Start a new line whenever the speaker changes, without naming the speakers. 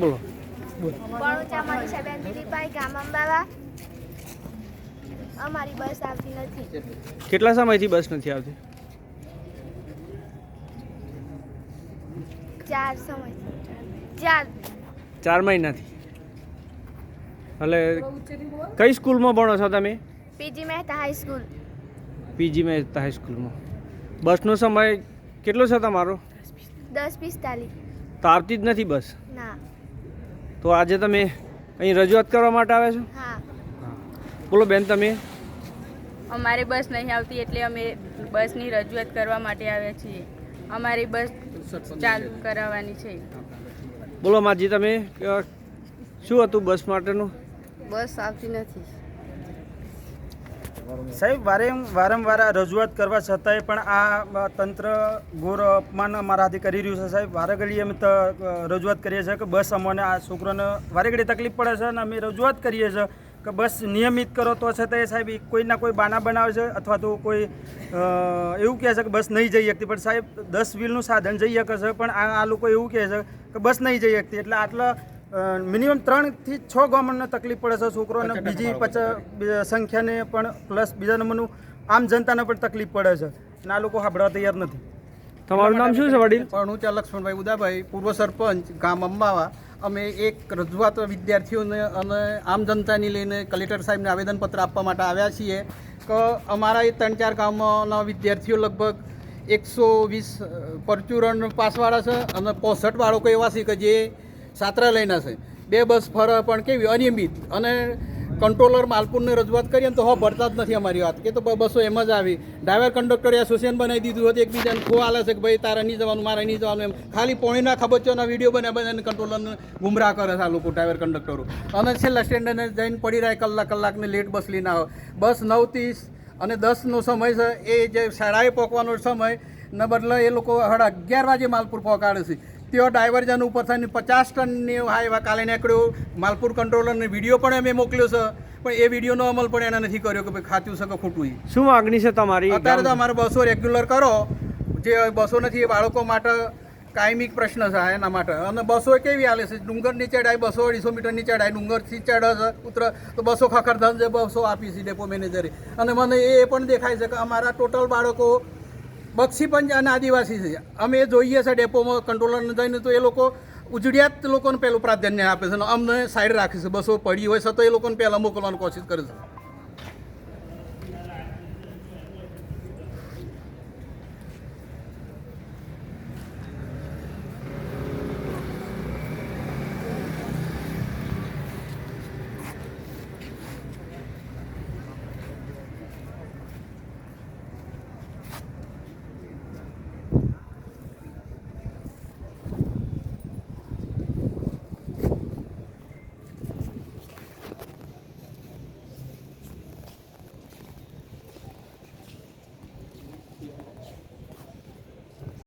બોલો.
અમારી બસ આવતી નથી.
કેટલા સમયથી બસ નથી આવતી?
ચાર સમય ચાર.
ચાર મહિનાથી. એટલે કઈ સ્કૂલમાં ભણો છો તમે?
P G Mehta high school
P G Mehta હાઈસ્કૂલમાં બસનો સમય કેટલો છે તમારો?
દસ પિસ્તાલીસ.
તો આવતી જ નથી બસ?
ના.
તો આજે તમે અહીં રજૂઆત કરવા માટે આવ્યા છો?
હા.
બોલો બેન તમે?
અમારી બસ નહીં આવતી એટલે અમે બસની રજૂઆત કરવા માટે આવ્યા છીએ. અમારી બસ ચાલુ કરાવવાની છે.
બોલો માજી તમે શું હતું બસ માટેનું?
બસ આવતી નથી.
સાહેબ, વારે વારંવાર રજૂઆત કરવા છતાંય પણ આ તંત્ર ઘોર અપમાન અમારાથી કરી રહ્યું છે સાહેબ. વારે ઘડી અમે તો રજૂઆત કરીએ છીએ કે બસ અમને આ છોકરાને વારે ઘડી તકલીફ પડે છે અને અમે રજૂઆત કરીએ છીએ કે બસ નિયમિત કરો તો છતાંય સાહેબ કોઈના કોઈ બાના બનાવે છે અથવા તો કોઈ એવું કહે છે કે બસ નહીં જઈ શકતી. પણ સાહેબ, દસ વ્હીલનું સાધન જઈ શકે છે, પણ આ લોકો એવું કહે છે કે બસ નહીં જઈ શકતી. એટલે આટલા મિનિમમ ત્રણથી છ ગામડને તકલીફ પડે છે છોકરોને. બીજી પચાસ સંખ્યાને પણ પ્લસ બીજા નંબરનું આમ જનતાને પણ તકલીફ પડે છે. અને આ લોકો સાંભળવા તૈયાર નથી.
તમારું નામ શું છે વડીલ?
પણ હું ત્યાં લક્ષ્મણભાઈ ઉદાભાઈ પૂર્વ સરપંચ ગામ અંબાવા. અમે એક રજૂઆત વિદ્યાર્થીઓને અને આમ જનતાની લઈને કલેક્ટર સાહેબને આવેદનપત્ર આપવા માટે આવ્યા છીએ કે અમારા એ ત્રણ ચાર ગામના વિદ્યાર્થીઓ લગભગ એકસો વીસ પરચુરણ પાસવાળા છે અને પોસઠ બાળકો એવા છે કે જે છાત્રાલયના છે બે બસ ફરે પણ કેવી અનિયમિત. અને કંટ્રોલર માલપુરને રજૂઆત કરીએ ને તો હો, ભરતા જ નથી અમારી વાત. કે તો બસો એમ જ આવી. ડ્રાઈવર કંડક્ટરે એસોસિએશન બનાવી દીધું હતું. એકબીજાને ખો આલે છે કે ભાઈ, તારે નહીં જવાનું, મારે નહીં જવાનું એમ. ખાલી પોણીના ખબચોના વીડિયો બને બનાવીને કંટ્રોલરને ગુમરાહ કરે છે આ લોકો ડ્રાઈવર કંડક્ટરો અને છેલ્લા સ્ટેન્ડને જઈને પડી રહે કલાક કલાકને લેટ બસ લઈને આવે. બસ નવ ત્રીસ અને દસનો સમય છે. એ જે શાળાએ પહોંચવાનો સમય ને બદલે એ લોકો સાડા અગિયાર વાગે માલપુર પહોંચાડે છે. તેઓ ડાયવર્જન ઉપર થઈને પચાસ ટનની હા એવા કાલે નીકળ્યો. માલપુર કંટ્રોલરને વીડિયો પણ અમે મોકલ્યો છે. પણ એ વિડીયોનો અમલ પણ એને નથી કર્યો કે ભાઈ ખાતું છે કે ખોટું.
શું માગણી છે તમારી?
અત્યારે તો અમારે બસો રેગ્યુલર કરો. જે બસો નથી એ બાળકો માટે કાયમિક પ્રશ્ન છે એના માટે. અને બસો કેવી હાલે છે? ડુંગરની ડાય બસો અઢીસો મીટરની ડાય ડુંગરથી ચડે છે ઉતર તો બસો ખખડધન જે બસો આપી છે ડેપો મેનેજરે. અને મને એ પણ દેખાય છે કે અમારા ટોટલ બાળકો બક્ષીપંચ અને આદિવાસી છે. અમે જોઈએ છે ડેપોમાં કંટ્રોલરને જઈને તો એ લોકો ઉજળિયાત લોકોને પહેલું પ્રાધાન્ય આપે છે અને અમને સાઈડ રાખે છે. બસો પડી હોય છે તો એ લોકોને પહેલાં મોકલવાની કોશિશ કરે છે.